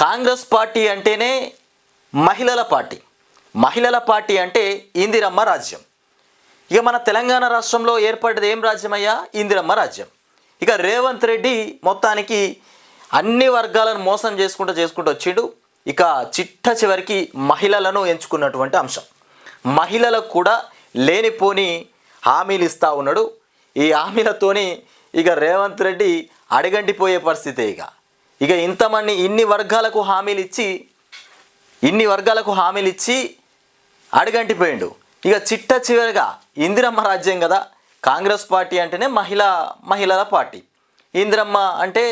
Congress party అంటేనే మహిళల party. మహిళల పార్టీ అంటే ఇందిరమ్మ రాజ్యం. ఇక మన తెలంగాణ రాష్ట్రంలో ఏర్పడ్డది ఏం రాజ్యమయ్యా? ఇందిరమ్మ రాజ్యం. ఇక రేవంత్ రెడ్డి మొత్తానికి అన్ని వర్గాలను మోసం చేసుకుంటూ చేసుకుంటూ వచ్చిండు. ఇక చిట్ట చివరికి మహిళలను ఎంచుకున్నటువంటి అంశం. మహిళలకు కూడా లేనిపోని హామీలు ఇస్తూ ఉన్నాడు. ఈ హామీలతోని ఇక రేవంత్ రెడ్డి అడగంటిపోయే పరిస్థితే ఇక. ఇక ఇంతమంది ఇన్ని వర్గాలకు హామీలు ఇచ్చి ఇన్ని వర్గాలకు హామీలు ఇచ్చి అడుగంటిపోయిండు. ఇక చిట్ట చివరిగా ఇందిరమ్మ రాజ్యం కదా కాంగ్రెస్ పార్టీ అంటేనే మహిళా మహిళల పార్టీ. ఇందిరమ్మ అంటే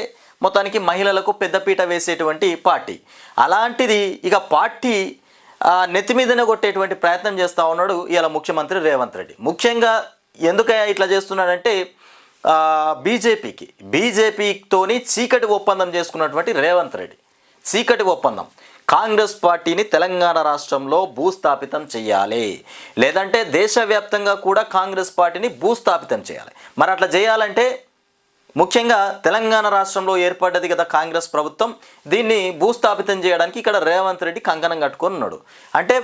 మొత్తానికి మహిళలకు పెద్దపీట వేసేటువంటి పార్టీ. అలాంటిది ఇక పార్టీ నెత్తి మీదనే కొట్టేటువంటి ప్రయత్నం చేస్తూ ఉన్నాడు ఇలా ముఖ్యమంత్రి రేవంత్ రెడ్డి. ముఖ్యంగా ఎందుకయ్యా ఇట్లా చేస్తున్నాడంటే బీజేపీకి బీజేపీతోని చీకటి ఒప్పందం చేసుకున్నటువంటి రేవంత్ రెడ్డి. చీకటి ఒప్పందం. కాంగ్రెస్ పార్టీని తెలంగాణ రాష్ట్రంలో భూస్థాపితం చేయాలి. లేదంటే దేశవ్యాప్తంగా కూడా కాంగ్రెస్ పార్టీని భూస్థాపితం చేయాలి. మరి అట్లా చేయాలంటే ముఖ్యంగా తెలంగాణ రాష్ట్రంలో ఏర్పడ్డది కదా కాంగ్రెస్ ప్రభుత్వం దీన్ని భూస్థాపితం చేయడానికి ఇక్కడ రేవంత్ రెడ్డి కంకణం కట్టుకొని ఉన్నాడు. అంటే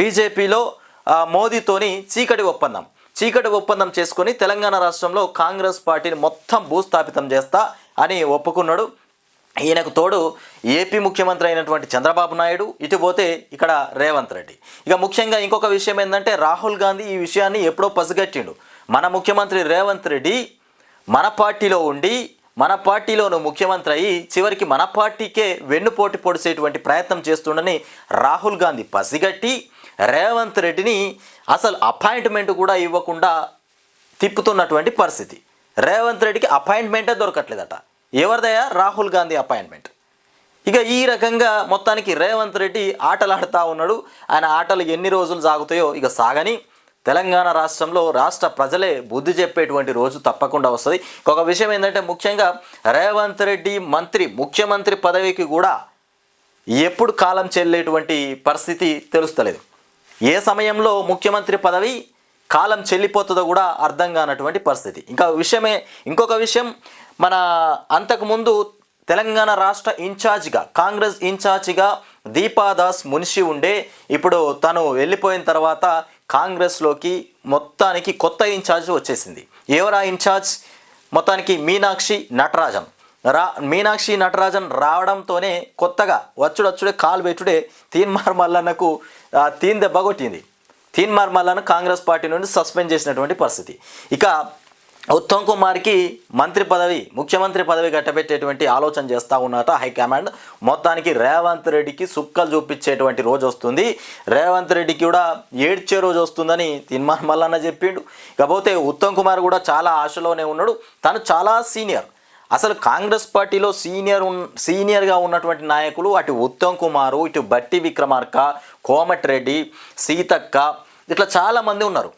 బీజేపీలో మోదీతోని చీకటి ఒప్పందం. చీకటి ఒప్పందం చేసుకొని తెలంగాణ రాష్ట్రంలో కాంగ్రెస్ పార్టీని మొత్తం భూస్థాపితం చేస్తా అని ఒప్పుకున్నాడు. ఈయనకు తోడు ఏపీ ముఖ్యమంత్రి అయినటువంటి చంద్రబాబు నాయుడు ఇటు పోతే ఇక్కడ రేవంత్ రెడ్డి. ఇక ముఖ్యంగా ఇంకొక విషయం ఏంటంటే రాహుల్ గాంధీ ఈ విషయాన్ని ఎప్పుడో పసిగట్టిండు. మన ముఖ్యమంత్రి రేవంత్ రెడ్డి మన పార్టీలో ఉండి మన పార్టీలోను ముఖ్యమంత్రి అయ్యి చివరికి మన పార్టీకే వెన్నుపోటు పొడిసేటువంటి ప్రయత్నం చేస్తుండని రాహుల్ గాంధీ పసిగట్టి రేవంత్ రెడ్డిని అసలు అపాయింట్మెంట్ కూడా ఇవ్వకుండా తిప్పుతున్నటువంటి పరిస్థితి. రేవంత్ రెడ్డికి అపాయింట్మెంటే దొరకట్లేదట. ఎవరిదయ్యా? రాహుల్ గాంధీ అపాయింట్మెంట్. ఇక ఈ రకంగా మొత్తానికి రేవంత్ రెడ్డి ఆటలాడుతూ ఉన్నాడు. ఆయన ఆటలు ఎన్ని రోజులు సాగుతాయో ఇక సాగని తెలంగాణ రాష్ట్రంలో రాష్ట్ర ప్రజలే బుద్ధి చెప్పేటువంటి రోజు తప్పకుండా వస్తుంది. ఒక విషయం ఏంటంటే ముఖ్యంగా రేవంత్ రెడ్డి మంత్రి ముఖ్యమంత్రి పదవికి కూడా ఎప్పుడు కాలం చెల్లేటువంటి పరిస్థితి తెలుస్తలేదు. ఏ సమయంలో ముఖ్యమంత్రి పదవి కాలం చెల్లిపోతుందో కూడా అర్థం కానటువంటి పరిస్థితి. ఇంకా విషయమే ఇంకొక విషయం మన అంతకుముందు తెలంగాణ రాష్ట్ర ఇన్ఛార్జిగా కాంగ్రెస్ ఇన్ఛార్జిగా దీపాదాస్ మునిషి ఉండే ఇప్పుడు తను వెళ్ళిపోయిన తర్వాత కాంగ్రెస్లోకి మొత్తానికి కొత్త ఇన్ఛార్జ్ వచ్చేసింది. ఎవరా ఇన్ఛార్జ్? మొత్తానికి మీనాక్షి నటరాజన్. రా మీనాక్షి నటరాజన్ రావడంతోనే కొత్తగా వచ్చుడొచ్చుడే కాలు పెట్టుడే తీన్మార్ మల్లన్నకు తీన్ దెబ్బ కొట్టింది. తీన్మార్ మల్లన్న కాంగ్రెస్ పార్టీ నుండి సస్పెండ్ చేసినటువంటి పరిస్థితి. ఇక ఉత్తమ్ కుమార్కి మంత్రి పదవి ముఖ్యమంత్రి పదవి గట్టబెట్టేటువంటి ఆలోచన చేస్తూ ఉన్నట హైకమాండ్ మొత్తానికి రేవంత్ రెడ్డికి సుక్కలు చూపించేటువంటి రోజు వస్తుంది. రేవంత్ రెడ్డికి కూడా ఏడ్చే రోజు వస్తుందని తిన్మార్ మల్లన్న చెప్పిండు. ఇకపోతే ఉత్తమ్ కుమార్ కూడా చాలా ఆశలోనే ఉన్నాడు. తను చాలా సీనియర్. అసలు కాంగ్రెస్ పార్టీలో సీనియర్ ఉన్ సీనియర్గా ఉన్నటువంటి నాయకులు అటు ఉత్తమ్ కుమారు ఇటు బట్టి విక్రమార్క కోమటిరెడ్డి సీతక్క ఇట్లా చాలామంది ఉన్నారు.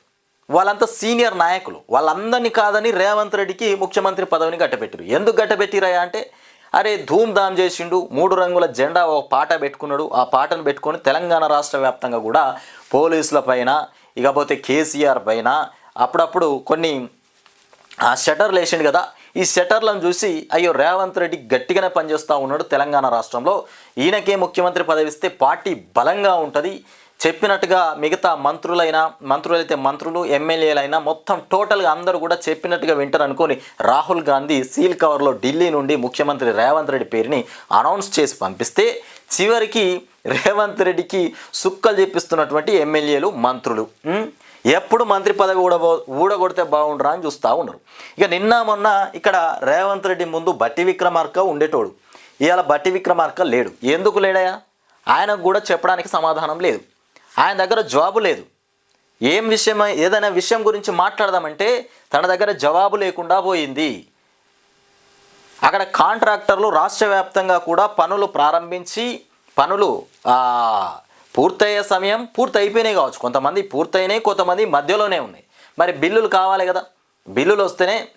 వాళ్ళంతా సీనియర్ నాయకులు. వాళ్ళందరినీ కాదని రేవంత్ రెడ్డికి ముఖ్యమంత్రి పదవిని గట్టబెట్టారు. ఎందుకు గట్టబెట్టిరాయా అంటే అరే ధూమ్ ధామ్ చేసిండు మూడు రంగుల జెండా ఒక పాట పెట్టుకున్నాడు. ఆ పాటను పెట్టుకొని తెలంగాణ రాష్ట్ర వ్యాప్తంగా కూడా పోలీసుల పైన ఇకపోతే కేసీఆర్ పైన అప్పుడప్పుడు కొన్ని ఆ షటర్లు వేసిండు కదా ఈ సెటర్లను చూసి అయ్యో రేవంత్ రెడ్డి గట్టిగానే పనిచేస్తూ ఉన్నాడు తెలంగాణ రాష్ట్రంలో. ఈయనకే ముఖ్యమంత్రి పదవిస్తే పార్టీ బలంగా ఉంటుంది. చెప్పినట్టుగా మిగతా మంత్రులైనా మంత్రులైతే మంత్రులు ఎమ్మెల్యేలైనా మొత్తం టోటల్గా అందరూ కూడా చెప్పినట్టుగా వింటారు అనుకొని రాహుల్ గాంధీ సీల్ కవర్లో ఢిల్లీ నుండి ముఖ్యమంత్రి రేవంత్ రెడ్డి పేరుని అనౌన్స్ చేసి పంపిస్తే చివరికి రేవంత్ రెడ్డికి సుక్కలు చెప్పిస్తున్నటువంటి ఎమ్మెల్యేలు మంత్రులు. ఎప్పుడు మంత్రి పదవి ఊడబో ఊడగొడితే బాగుండరా అని చూస్తూ ఉన్నారు. ఇక నిన్న మొన్న ఇక్కడ రేవంత్ రెడ్డి ముందు బట్టి విక్రమార్క ఉండేటోడు. ఇవాళ బట్టి విక్రమార్క లేడు. ఎందుకు లేడయా ఆయనకు కూడా చెప్పడానికి సమాధానం లేదు. ఆయన దగ్గర జవాబు లేదు. ఏం విషయం ఏదైనా విషయం గురించి మాట్లాడదామంటే తన దగ్గర జవాబు లేకుండా పోయింది. అక్కడ కాంట్రాక్టర్లు రాష్ట్ర వ్యాప్తంగా కూడా పనులు ప్రారంభించి పనులు పూర్తయ్యే సమయం పూర్తి అయిపోయినాయి కావచ్చు. కొంతమంది పూర్తయినాయి కొంతమంది మధ్యలోనే ఉన్నాయి. మరి బిల్లులు కావాలి కదా. బిల్లులు వస్తేనే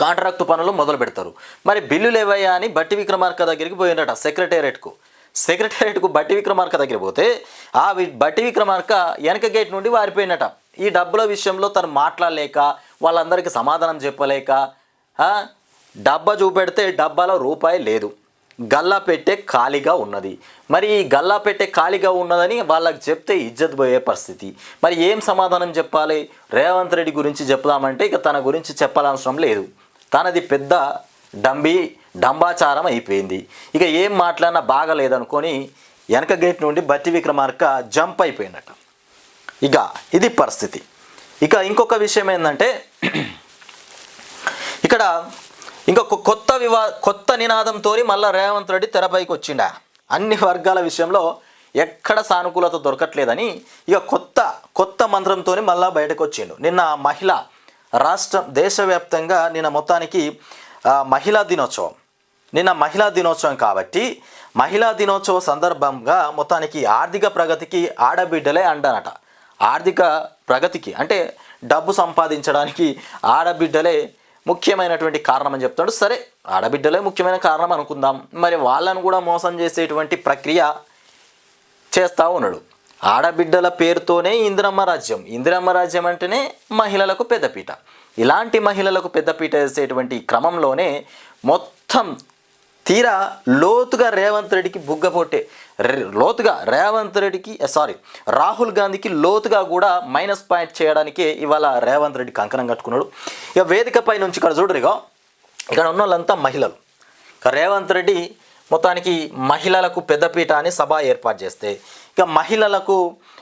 కాంట్రాక్ట్ పనులు మొదలు పెడతారు. మరి బిల్లులు ఏవయ్యా అని బట్టి విక్రమార్క దగ్గరికి పోయినట సెక్రటేరియట్కు. సెక్రటేరియట్కు బట్టి విక్రమార్క దగ్గర పోతే ఆ వి- బట్టి విక్రమార్క వెనక గేట్ నుండి వారిపోయినట. ఈ డబ్బుల విషయంలో తను మాట్లాడలేక వాళ్ళందరికీ సమాధానం చెప్పలేక డబ్బా చూపెడితే డబ్బాలో రూపాయి లేదు. గల్లాపెట్టే ఖాళీగా ఉన్నది. మరి ఈ గల్లాపెట్టే ఖాళీగా ఉన్నదని వాళ్ళకి చెప్తే ఇజ్జత్ పోయే పరిస్థితి. మరి ఏం సమాధానం చెప్పాలి? రేవంత్ రెడ్డి గురించి చెప్దామంటే ఇక తన గురించి చెప్పాల్సిన లేదు. తనది పెద్ద డంబి డంబాచారం అయిపోయింది. ఇక ఏం మాట్లాడినా బాగలేదనుకొని వెనక గేట్ నుండి బట్టి విక్రమార్క జంప్ అయిపోయినట ఇక ఇది పరిస్థితి. ఇక ఇంకొక విషయం ఏంటంటే ఇక్కడ ఇంకొక కొత్త వివా కొత్త నినాదంతో మళ్ళీ రేవంత్ రెడ్డి తెరపైకి వచ్చిండా? అన్ని వర్గాల విషయంలో ఎక్కడ సానుకూలత దొరకట్లేదని ఇక కొత్త కొత్త మంత్రంతో మళ్ళా బయటకు వచ్చిండు నిన్న మహిళ రాష్ట్రం దేశవ్యాప్తంగా నిన్న మొత్తానికి మహిళా దినోత్సవం. నిన్న మహిళా దినోత్సవం కాబట్టి మహిళా దినోత్సవ సందర్భంగా మొత్తానికి ఆర్థిక ప్రగతికి ఆడబిడ్డలే అండనట. ఆర్థిక ప్రగతికి అంటే డబ్బు సంపాదించడానికి ఆడబిడ్డలే ముఖ్యమైనటువంటి కారణం అని చెప్తాడు. సరే ఆడబిడ్డలే ముఖ్యమైన కారణం అనుకుందాం. మరి వాళ్ళను కూడా మోసం చేసేటువంటి ప్రక్రియ చేస్తూ ఉన్నాడు. ఆడబిడ్డల పేరుతోనే ఇందిరమ్మ రాజ్యం. ఇందిరమ్మ రాజ్యం అంటేనే మహిళలకు పెద్దపీట. ఇలాంటి మహిళలకు పెద్దపీట వేసేటువంటి క్రమంలోనే మొత్తం తీరా లోతుగా రేవంత్ రెడ్డికి బుగ్గ పొట్టే లోతుగా రేవంత్ రెడ్డికి సారీ రాహుల్ గాంధీకి లోతుగా కూడా మైనస్ పాయింట్ చేయడానికే ఇవాళ రేవంత్ రెడ్డి కంకణం కట్టుకున్నాడు. ఇక వేదికపై నుంచి ఇక్కడ చూడరు ఇక ఇక్కడ ఉన్న వాళ్ళంతా మహిళలు. ఇక రేవంత్ రెడ్డి మొత్తానికి మహిళలకు పెద్దపీట అని సభ ఏర్పాటు చేస్తే ఇక మహిళలకు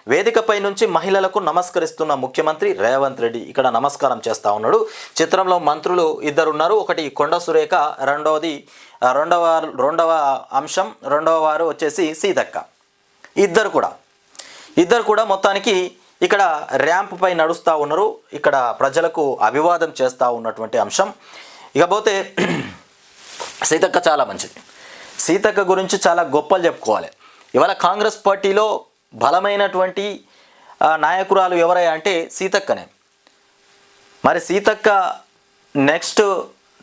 వేదికపై నుంచి మహిళలకు నమస్కరిస్తున్న ముఖ్యమంత్రి రేవంత్ రెడ్డి ఇక్కడ నమస్కారం చేస్తూ ఉన్నాడు. చిత్రంలో మంత్రులు ఇద్దరు ఉన్నారు ఒకటి కొండ సురేఖ రెండవది రెండవ రెండవ అంశం రెండవ వారు వచ్చేసి సీతక్క. ఇద్దరు కూడా. ఇద్దరు కూడా మొత్తానికి ఇక్కడ ర్యాంప్ పై నడుస్తూ ఉన్నారు. ఇక్కడ ప్రజలకు అభివాదం చేస్తూ ఉన్నటువంటి అంశం. ఇకపోతే సీతక్క చాలా మంచిది. సీతక్క గురించి చాలా గొప్పలు చెప్పుకోవాలి. ఇవాళ కాంగ్రెస్ పార్టీలో బలమైనటువంటి నాయకురాలు ఎవరయ్యా అంటే సీతక్కనే. మరి సీతక్క నెక్స్ట్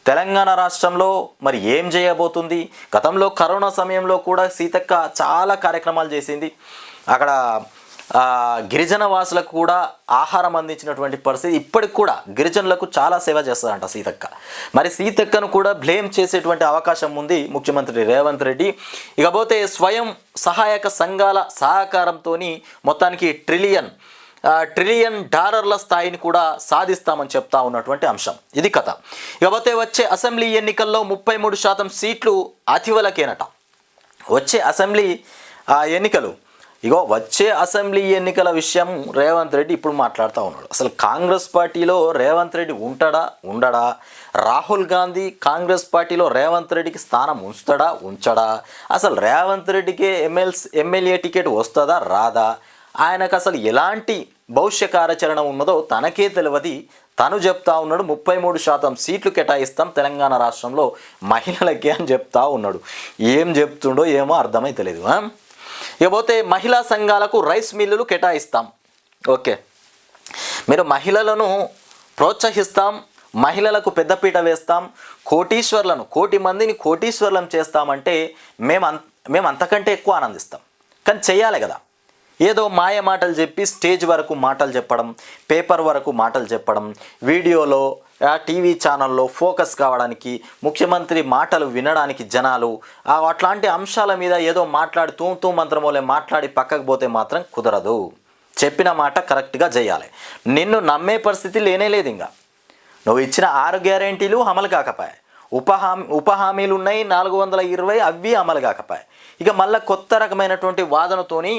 తెలంగాణ రాష్ట్రంలో మరి ఏం చేయబోతుంది? గతంలో కరోనా సమయంలో కూడా సీతక్క చాలా కార్యక్రమాలు చేసింది. అక్కడ గిరిజన వాసులకు కూడా ఆహారం అందించినటువంటి పరిస్థితి ఇప్పటికి కూడా గిరిజనులకు చాలా సేవ చేస్తుందంట సీతక్క. మరి సీతక్కను కూడా బ్లేమ్ చేసేటువంటి అవకాశం ఉంది ముఖ్యమంత్రి రేవంత్ రెడ్డి. ఇకపోతే స్వయం సహాయక సంఘాల సహకారంతో మొత్తానికి ట్రిలియన్ ట్రిలియన్ డాలర్ల స్థాయిని కూడా సాధిస్తామని చెప్తా ఉన్నటువంటి అంశం. ఇది కథ. ఇకపోతే వచ్చే అసెంబ్లీ ఎన్నికల్లో ముప్పై మూడు శాతం సీట్లు అతివలకేనట. వచ్చే అసెంబ్లీ ఎన్నికలు ఇగో వచ్చే అసెంబ్లీ ఎన్నికల విషయం రేవంత్ రెడ్డి ఇప్పుడు మాట్లాడుతూ ఉన్నాడు. అసలు కాంగ్రెస్ పార్టీలో రేవంత్ రెడ్డి ఉంటాడా? ఉండడా? రాహుల్ గాంధీ కాంగ్రెస్ పార్టీలో రేవంత్ రెడ్డికి స్థానం ఉంచుతాడా? ఉంచడా? అసలు రేవంత్ రెడ్డికి ఎమ్మెల్స్ ఎమ్మెల్యే టికెట్ వస్తుందా? రాదా? ఆయనకు అసలు ఎలాంటి భవిష్య కార్యాచరణ ఉన్నదో తనకే తెలియదు. తను చెప్తా ఉన్నాడు ముప్పై మూడు శాతం సీట్లు కేటాయిస్తాం తెలంగాణ రాష్ట్రంలో మహిళలకే అని చెప్తా ఉన్నాడు. ఏం చెప్తుండో ఏమో అర్థమైతలేదు ఇకపోతే మహిళా సంఘాలకు రైస్ మిల్లులు కేటాయిస్తాం. ఓకే. మీరు మహిళలను ప్రోత్సహిస్తాం మహిళలకు పెద్దపీట వేస్తాం కోటీశ్వర్లను కోటి మందిని కోటీశ్వర్లను చేస్తామంటే మేము అంత మేము అంతకంటే ఎక్కువ ఆనందిస్తాం. కానీ చెయ్యాలి కదా. ఏదో మాయ మాటలు చెప్పి స్టేజ్ వరకు మాటలు చెప్పడం పేపర్ వరకు మాటలు చెప్పడం వీడియోలో ఆ టీవీ ఛానల్లో ఫోకస్ కావడానికి ముఖ్యమంత్రి మాటలు వినడానికి జనాలు అట్లాంటి అంశాల మీద ఏదో మాట్లాడి తూ తూ మంత్రమూలే మాట్లాడి పక్కకు పోతే మాత్రం కుదరదు. చెప్పిన మాట కరెక్ట్గా చేయాలి నిన్ను నమ్మే పరిస్థితి లేనే లేదు ఇంకా నువ్వు ఇచ్చిన ఆరు గ్యారెంటీలు అమలు కాకపాయి. ఉపహామీ ఉపహామీలు ఉప హామీలు ఉన్నాయి నాలుగు వందల ఇరవై అవి అమలు కాకపాయి. ఇక మళ్ళీ కొత్త రకమైనటువంటి వాదనతోని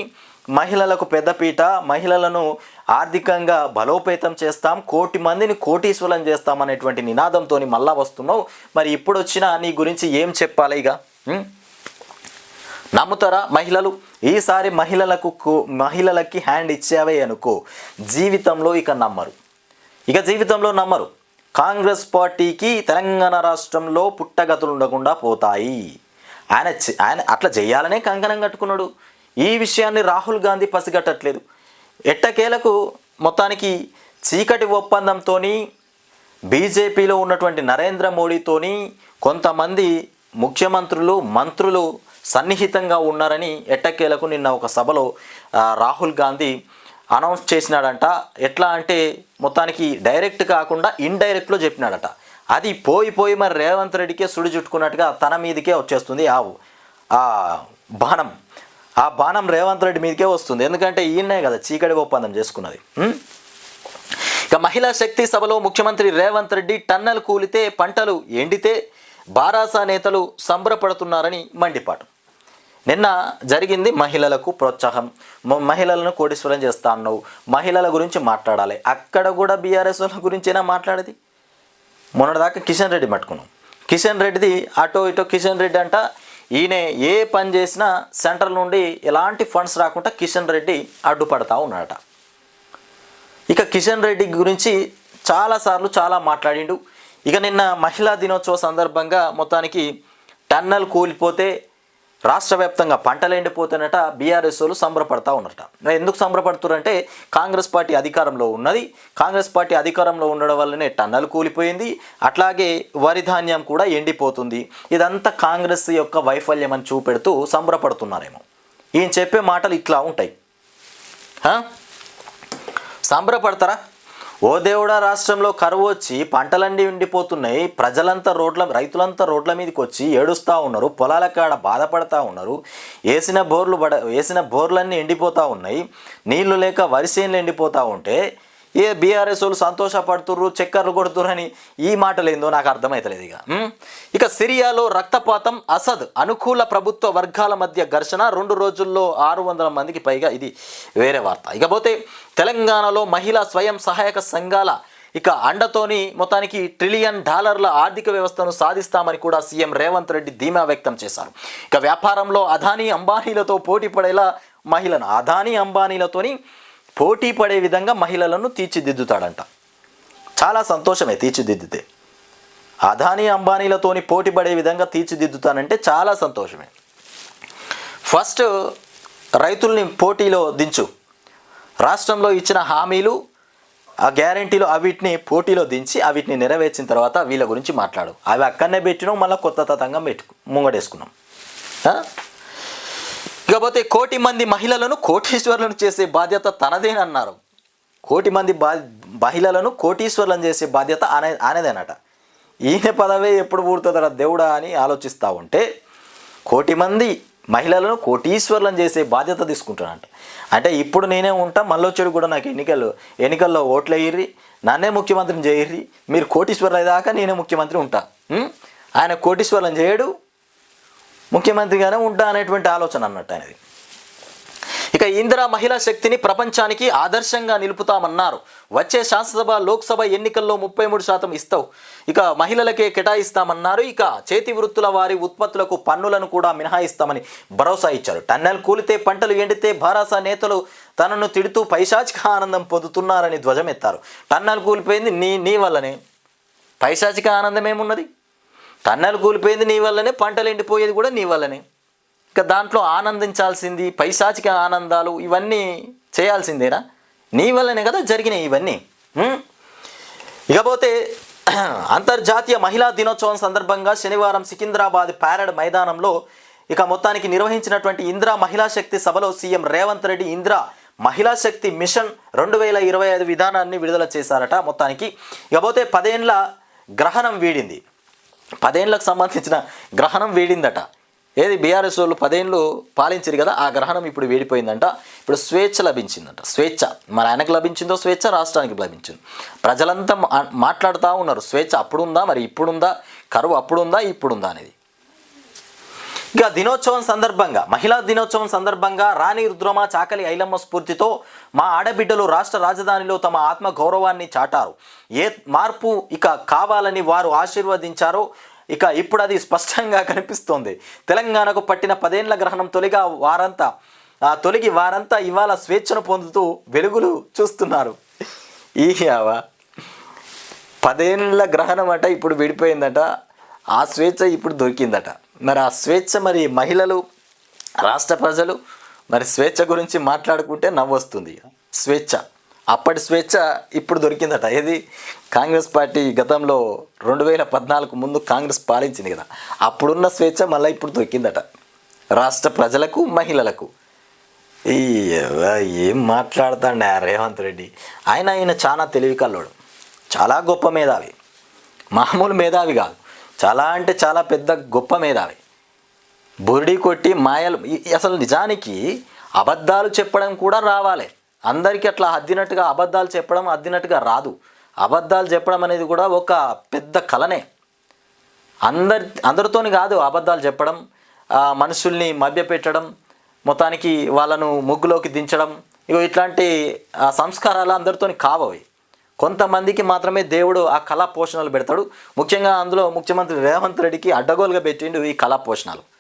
మహిళలకు పెద్దపీట మహిళలను ఆర్థికంగా బలోపేతం చేస్తాం కోటి మందిని కోటీశ్వరం చేస్తాం అనేటువంటి నినాదంతో మళ్ళా వస్తున్నావు. మరి ఇప్పుడు వచ్చిన నీ గురించి ఏం చెప్పాలి ఇక? నమ్ముతారా మహిళలు? ఈసారి మహిళలకు మహిళలకి హ్యాండ్ ఇచ్చావే అనుకో జీవితంలో ఇక నమ్మరు. ఇక జీవితంలో నమ్మరు. కాంగ్రెస్ పార్టీకి తెలంగాణ రాష్ట్రంలో పుట్టగతులు ఉండకుండా పోతాయి. ఆయన ఆయన అట్లా చేయాలనే కంకణం కట్టుకున్నాడు. ఈ విషయాన్ని రాహుల్ గాంధీ పసిగట్టట్లేదు. ఎట్టకేలకు మొత్తానికి చీకటి ఒప్పందంతో బీజేపీలో ఉన్నటువంటి నరేంద్ర మోడీతోని కొంతమంది ముఖ్యమంత్రులు మంత్రులు సన్నిహితంగా ఉన్నారని ఎట్టకేలకు నిన్న ఒక సభలో రాహుల్ గాంధీ అనౌన్స్ చేసినాడంట. ఎట్లా అంటే మొత్తానికి డైరెక్ట్ కాకుండా ఇండైరెక్ట్లో చెప్పినాడట. అది పోయి పోయి మరి రేవంత్ రెడ్డికే సుడి చుట్టుకున్నట్టుగా తన మీదకే వచ్చేస్తుంది ఆ బాణం. ఆ బాణం రేవంత్ రెడ్డి మీదకే వస్తుంది. ఎందుకంటే ఈయనే కదా చీకటి ఒప్పందం చేసుకున్నది. ఇక మహిళా శక్తి సభలో ముఖ్యమంత్రి రేవంత్ రెడ్డి టన్నెల్ కూలితే పంటలు ఎండితే బారాసా నేతలు సంబరపడుతున్నారని మండిపాటు. నిన్న జరిగింది మహిళలకు ప్రోత్సాహం. మహిళలను కోటీశ్వరం చేస్తా అన్నావు. మహిళల గురించి మాట్లాడాలి. అక్కడ కూడా బీఆర్ఎస్ వాళ్ళ గురించేనా మాట్లాడేది? మొన్నటిదాకా కిషన్ రెడ్డి పట్టుకున్నాం కిషన్ రెడ్డిది అటో ఇటో కిషన్ రెడ్డి అంట ఈయన ఏ పని చేసినా సెంట్రల్ నుండి ఎలాంటి ఫండ్స్ రాకుండా కిషన్ రెడ్డి అడ్డుపడతా ఉన్నాడట. ఇక కిషన్ రెడ్డి గురించి చాలాసార్లు చాలా మాట్లాడిండు. ఇక నిన్న మహిళా దినోత్సవ సందర్భంగా మొత్తానికి టన్నల్ కూలిపోతే రాష్ట్ర వ్యాప్తంగా పంటలు ఎండిపోతున్నట బీఆర్ఎస్ వాళ్ళు సంబరపడతా ఉన్నట ఎందుకు సంబరపడుతున్నారంటే కాంగ్రెస్ పార్టీ అధికారంలో ఉన్నది. కాంగ్రెస్ పార్టీ అధికారంలో ఉండడం వల్లనే టన్నల్ కూలిపోయింది. అట్లాగే వరి ధాన్యం కూడా ఎండిపోతుంది. ఇదంతా కాంగ్రెస్ యొక్క వైఫల్యం అని చూపెడుతూ సంబరపడుతున్నారేమో. ఈయన చెప్పే మాటలు ఇట్లా ఉంటాయి. సంబరపడతారా? ఓ దేవుడా రాష్ట్రంలో కరువు వచ్చి పంటలన్నీ ఉండిపోతున్నాయి ప్రజలంతా రోడ్ల రైతులంతా రోడ్ల మీదకి వచ్చి ఏడుస్తూ ఉన్నారు. పొలాల కాడ బాధపడతా ఉన్నారు. వేసిన బోర్లు పడ వేసిన బోర్లన్నీ ఎండిపోతూ ఉన్నాయి. నీళ్ళు లేక వరిసేన్లు ఎండిపోతూ ఉంటే ఏ బీఆర్ఎస్ వాళ్ళు సంతోషపడుతుర్రు చక్కర్లు కొడుతుర్రు అని ఈ మాటలేందో నాకు అర్థమవుతలేదు ఇక. ఇక సిరియాలో రక్తపాతం అసద్ అనుకూల ప్రభుత్వ వర్గాల మధ్య ఘర్షణ. రెండు రోజుల్లో ఆరు వందల మందికి పైగా ఇది వేరే వార్త. ఇకపోతే తెలంగాణలో మహిళా స్వయం సహాయక సంఘాల ఇక అండతోని మొత్తానికి ట్రిలియన్ డాలర్ల ఆర్థిక వ్యవస్థను సాధిస్తామని కూడా సీఎం రేవంత్ రెడ్డి ధీమా వ్యక్తం చేశారు. ఇక వ్యాపారంలో అదానీ అంబానీలతో పోటీ పడేలా మహిళను అదానీ అంబానీలతోని పోటీ పడే విధంగా మహిళలను తీర్చిదిద్దుతాడంట. చాలా సంతోషమే తీర్చిదిద్దితే. అదానీ అంబానీలతోని పోటీ పడే విధంగా తీర్చిదిద్దుతానంటే చాలా సంతోషమే. ఫస్ట్ రైతుల్ని పోటీలో దించు. రాష్ట్రంలో ఇచ్చిన హామీలు ఆ గ్యారంటీలు అవిటిని పోటీలో దించి అవిటిని నెరవేర్చిన తర్వాత వీళ్ళ గురించి మాట్లాడు. అవి అక్కడనే పెట్టినాం మళ్ళీ కొత్త తతంగం పెట్టు ముంగడేసుకున్నాం ఇకపోతే కోటి మంది మహిళలను కోటీశ్వరులను చేసే బాధ్యత తనదేనన్నారు. కోటి మంది బా మహిళలను కోటీశ్వరులను చేసే బాధ్యత ఆనే ఆనేదేనట. ఈయన పదవే ఎప్పుడు పూడుతుందట దేవుడా అని ఆలోచిస్తూ ఉంటే కోటి మంది మహిళలను కోటీశ్వర్లను చేసే బాధ్యత తీసుకుంటానంట అంటే ఇప్పుడు నేనే ఉంటా మళ్ళొచ్చాడు కూడా నాకు ఎన్నికలు ఎన్నికల్లో ఓట్లు వేయర్రి నన్నే ముఖ్యమంత్రిని చేయర్రి మీరు కోటీశ్వర్లు దాకా నేనే ముఖ్యమంత్రి ఉంటా. ఆయన కోటీశ్వర్లను చేయడు ముఖ్యమంత్రిగానే ఉంటా అనేటువంటి ఆలోచన అన్నట్టు ఆయనది. ఇక ఇందిరా మహిళా శక్తిని ప్రపంచానికి ఆదర్శంగా నిలుపుతామన్నారు. వచ్చే శాసనసభ లోక్సభ ఎన్నికల్లో ముప్పై మూడు శాతం ఇస్తావు. ఇక మహిళలకే కేటాయిస్తామన్నారు. ఇక చేతి వృత్తుల వారి ఉత్పత్తులకు పన్నులను కూడా మినహాయిస్తామని భరోసా ఇచ్చారు. టన్నెల్ కూలితే పంటలు ఎండితే భారాస నేతలు తనను తిడుతూ పైశాచిక ఆనందం పొందుతున్నారని ధ్వజమెత్తారు. టన్నెల్ కూలిపోయింది నీ నీ వల్లనే. పైశాచిక ఆనందం ఏమున్నది? టన్నెలు కూలిపోయింది నీ వల్లనే పంటలు ఎండిపోయేది కూడా నీ వల్లనే. ఇక దాంట్లో ఆనందించాల్సింది పైశాచిక ఆనందాలు ఇవన్నీ చేయాల్సిందేనా? నీ వల్లనే కదా జరిగినాయి ఇవన్నీ. ఇకపోతే అంతర్జాతీయ మహిళా దినోత్సవం సందర్భంగా శనివారం సికింద్రాబాద్ ప్యారడ్ మైదానంలో ఇక మొత్తానికి నిర్వహించినటువంటి ఇందిరా మహిళా శక్తి సభలో సీఎం రేవంత్ రెడ్డి ఇందిరా మహిళా శక్తి మిషన్ రెండు వేల ఇరవై ఐదు విధానాన్ని విడుదల చేశారట మొత్తానికి. ఇకపోతే పదేండ్ల గ్రహణం వీడింది. పదేండ్లకు సంబంధించిన గ్రహణం వేడిందట. ఏది బీఆర్ఎస్ వాళ్ళు పదేళ్ళు పాలించారు కదా ఆ గ్రహణం ఇప్పుడు వేడిపోయిందంట. ఇప్పుడు స్వేచ్ఛ లభించిందంట. స్వేచ్ఛ. మరి ఆయనకు లభించిందో స్వేచ్ఛ? రాష్ట్రానికి లభించింది. ప్రజలంతా మా- మాట్లాడుతూ ఉన్నారు. స్వేచ్ఛ అప్పుడుందా? మరి ఇప్పుడుందా? కరువు అప్పుడుందా? ఇప్పుడుందా అనేది. ఇక దినోత్సవం సందర్భంగా మహిళా దినోత్సవం సందర్భంగా రాణి రుద్రమ చాకలి ఐలమ్మ స్ఫూర్తితో మా ఆడబిడ్డలు రాష్ట్ర రాజధానిలో తమ ఆత్మ గౌరవాన్ని చాటారు. ఏ మార్పు ఇక కావాలని వారు ఆశీర్వదించారో ఇక ఇప్పుడు అది స్పష్టంగా కనిపిస్తోంది. తెలంగాణకు పట్టిన పదేండ్ల గ్రహణం తొలిగా వారంతా ఆ తొలగి వారంతా ఇవాళ స్వేచ్ఛను పొందుతూ వెలుగులు చూస్తున్నారు. ఈ పదేండ్ల గ్రహణం అట ఇప్పుడు విడిపోయిందట. ఆ స్వేచ్ఛ ఇప్పుడు దొరికిందట. మరి ఆ స్వేచ్ఛ మరి మహిళలు రాష్ట్ర ప్రజలు మరి స్వేచ్ఛ గురించి మాట్లాడుకుంటే నవ్వొస్తుంది. స్వేచ్ఛ. అప్పటి స్వేచ్ఛ ఇప్పుడు దొరికిందట. ఏది? కాంగ్రెస్ పార్టీ గతంలో రెండు వేల పద్నాలుగు ముందు కాంగ్రెస్ పాలించింది కదా. అప్పుడున్న స్వేచ్ఛ మళ్ళీ ఇప్పుడు దొరికిందట. రాష్ట్ర ప్రజలకు మహిళలకు. ఈ ఏం మాట్లాడతాండి ఆ రేవంత్ రెడ్డి? ఆయన ఆయన చాలా తెలివి కల్లోడు. చాలా గొప్ప మేధావి. మామూలు మేధావి కాదు. చాలా అంటే చాలా పెద్ద గొప్ప మేధావి. బురిడి కొట్టి మాయలు ఈ- అసలు నిజానికి అబద్ధాలు చెప్పడం కూడా రావాలి. అందరికీ అట్లా అద్దినట్టుగా అబద్ధాలు చెప్పడం అద్దినట్టుగా రాదు. అబద్ధాలు చెప్పడం అనేది కూడా ఒక పెద్ద కలనే. అందరి అందరితోని కాదు అబద్ధాలు చెప్పడం మనుషుల్ని మభ్యపెట్టడం మొత్తానికి వాళ్ళను ముగ్గులోకి దించడం ఇగో ఇట్లాంటి సంస్కారాలు అందరితోని కావవి. కొంతమందికి మాత్రమే దేవుడు ఆ కళా పోషణలు పెడతాడు. ముఖ్యంగా అందులో ముఖ్యమంత్రి రేవంత్ రెడ్డికి అడ్డగోలుగా పెట్టిండు ఈ కళా పోషణలు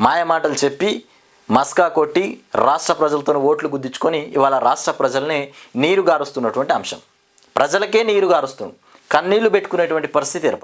మాయమాటలు చెప్పి మస్కా కొట్టి రాష్ట్ర ప్రజలతో ఓట్లు గుద్దించుకొని ఇవాళ రాష్ట్ర ప్రజల్ని నీరు గారుస్తున్నటువంటి అంశం. ప్రజలకే నీరు గారుస్తుంది. కన్నీళ్ళు పెట్టుకునేటువంటి పరిస్థితి ఏర్పడింది.